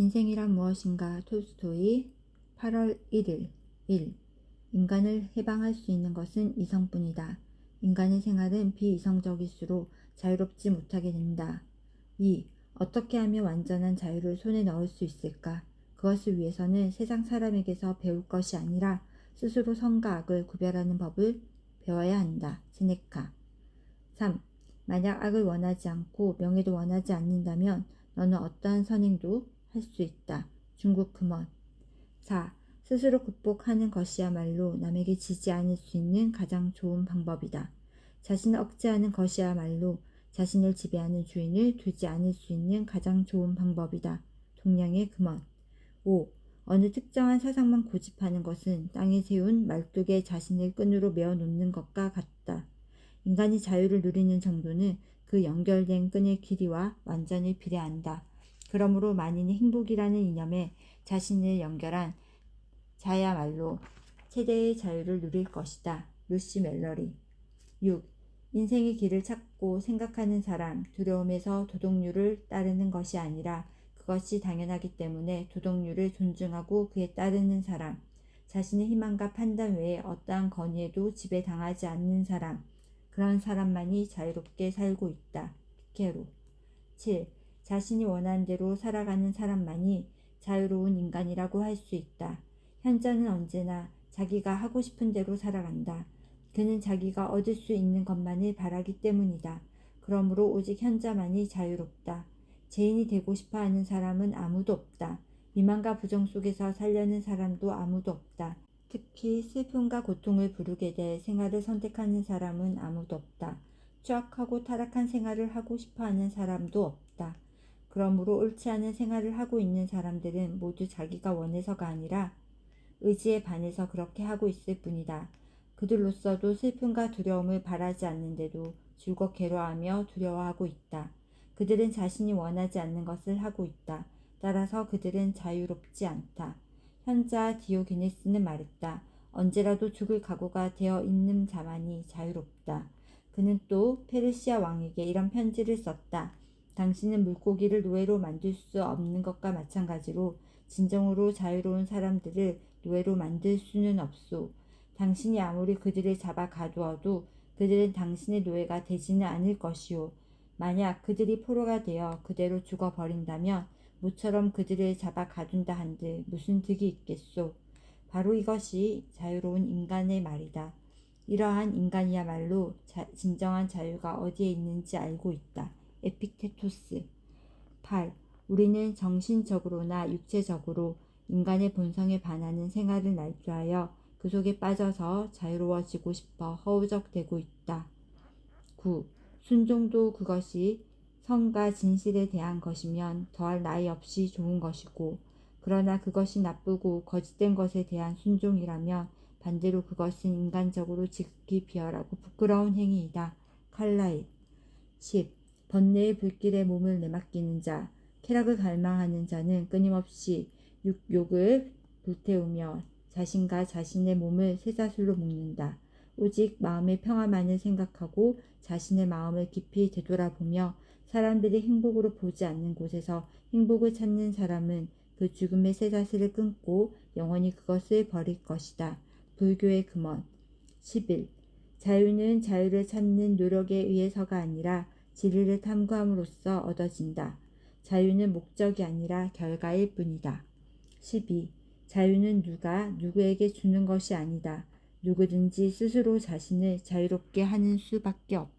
인생이란 무엇인가 톨스토이 8월 1일 1. 인간을 해방할 수 있는 것은 이성뿐이다. 인간의 생활은 비이성적일수록 자유롭지 못하게 된다. 2. 어떻게 하면 완전한 자유를 손에 넣을 수 있을까? 그것을 위해서는 세상 사람에게서 배울 것이 아니라 스스로 선과 악을 구별하는 법을 배워야 한다. 세네카. 3. 만약 악을 원하지 않고 명예도 원하지 않는다면 너는 어떠한 선행도 할 수 있다. 중국 금원. 4. 스스로 극복하는 것이야말로 남에게 지지 않을 수 있는 가장 좋은 방법이다. 자신을 억제하는 것이야말로 자신을 지배하는 주인을 두지 않을 수 있는 가장 좋은 방법이다. 동양의 금원. 5. 어느 특정한 사상만 고집하는 것은 땅에 세운 말뚝에 자신을 끈으로 메어 놓는 것과 같다. 인간이 자유를 누리는 정도는 그 연결된 끈의 길이와 완전히 비례한다. 그러므로 만인의 행복이라는 이념에 자신을 연결한 자야말로 최대의 자유를 누릴 것이다. 루시 멜러리 6. 인생의 길을 찾고 생각하는 사람, 두려움에서 도덕률을 따르는 것이 아니라 그것이 당연하기 때문에 도덕률을 존중하고 그에 따르는 사람, 자신의 희망과 판단 외에 어떠한 건의에도 지배당하지 않는 사람, 그런 사람만이 자유롭게 살고 있다. 피케로 7. 자신이 원하는 대로 살아가는 사람만이 자유로운 인간이라고 할 수 있다. 현자는 언제나 자기가 하고 싶은 대로 살아간다. 그는 자기가 얻을 수 있는 것만을 바라기 때문이다. 그러므로 오직 현자만이 자유롭다. 죄인이 되고 싶어 하는 사람은 아무도 없다. 미만과 부정 속에서 살려는 사람도 아무도 없다. 특히 슬픔과 고통을 부르게 될 생활을 선택하는 사람은 아무도 없다. 추악하고 타락한 생활을 하고 싶어 하는 사람도 없다. 그러므로 옳지 않은 생활을 하고 있는 사람들은 모두 자기가 원해서가 아니라 의지에 반해서 그렇게 하고 있을 뿐이다. 그들로서도 슬픔과 두려움을 바라지 않는데도 줄곧 괴로워하며 두려워하고 있다. 그들은 자신이 원하지 않는 것을 하고 있다. 따라서 그들은 자유롭지 않다. 현자 디오게네스는 말했다. 언제라도 죽을 각오가 되어 있는 자만이 자유롭다. 그는 또 페르시아 왕에게 이런 편지를 썼다. 당신은 물고기를 노예로 만들 수 없는 것과 마찬가지로 진정으로 자유로운 사람들을 노예로 만들 수는 없소. 당신이 아무리 그들을 잡아 가두어도 그들은 당신의 노예가 되지는 않을 것이오. 만약 그들이 포로가 되어 그대로 죽어버린다면 모처럼 그들을 잡아 가둔다 한들 무슨 득이 있겠소. 바로 이것이 자유로운 인간의 말이다. 이러한 인간이야말로 자, 진정한 자유가 어디에 있는지 알고 있다. 에픽테토스 8. 우리는 정신적으로나 육체적으로 인간의 본성에 반하는 생활을 날조하여 그 속에 빠져서 자유로워지고 싶어 허우적대고 있다. 9. 순종도 그것이 성과 진실에 대한 것이면 더할 나위 없이 좋은 것이고 그러나 그것이 나쁘고 거짓된 것에 대한 순종이라면 반대로 그것은 인간적으로 지극히 비열하고 부끄러운 행위이다. 칼라일 10. 번뇌의 불길에 몸을 내맡기는 자, 쾌락을 갈망하는 자는 끊임없이 육 욕을 불태우며 자신과 자신의 몸을 쇠사슬로 묶는다. 오직 마음의 평화만을 생각하고 자신의 마음을 깊이 되돌아보며 사람들이 행복으로 보지 않는 곳에서 행복을 찾는 사람은 그 죽음의 쇠사슬을 끊고 영원히 그것을 버릴 것이다. 불교의 금원 11. 자유는 자유를 찾는 노력에 의해서가 아니라 진리를 탐구함으로써 얻어진다. 자유는 목적이 아니라 결과일 뿐이다. 12. 자유는 누가 누구에게 주는 것이 아니다. 누구든지 스스로 자신을 자유롭게 하는 수밖에 없다.